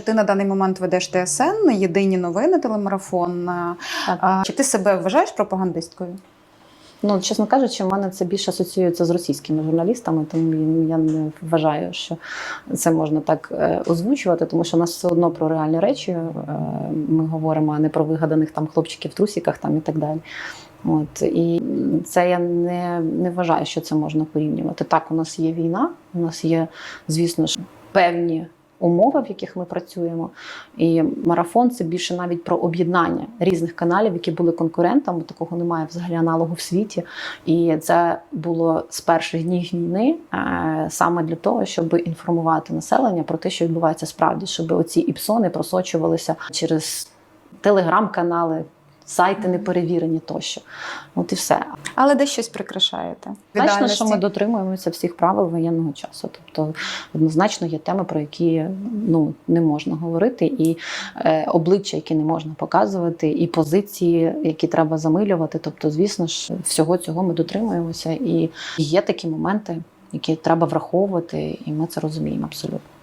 Ти на даний момент ведеш ТСН, єдині новини, телемарафон. Так. Чи ти себе вважаєш пропагандисткою? Ну, чесно кажучи, в мене це більше асоціюється з російськими журналістами, тому я не вважаю, що це можна так е, озвучувати, тому що у нас все одно про реальні речі е, ми говоримо, а не про вигаданих там хлопчиків в трусіках там і так далі. От і це я не, не вважаю, що це можна порівнювати. Так, у нас є війна, у нас є, звісно ж, певні умови, в яких ми працюємо. І марафон це більше навіть про об'єднання різних каналів, які були конкурентами. Такого немає взагалі аналогу в світі. І це було з перших днів війни е, саме для того, щоб інформувати населення про те, що відбувається справді, щоб оці іпсони просочувалися через телеграм-канали. Сайти не перевірені тощо. От і все. Але десь щось прикрашаєте. Значно, що ми дотримуємося всіх правил воєнного часу. Тобто, однозначно є теми, про які ну не можна говорити, і е, обличчя, які не можна показувати, і позиції, які треба замилювати. Тобто, звісно ж, всього цього ми дотримуємося, і є такі моменти, які треба враховувати, і ми це розуміємо абсолютно.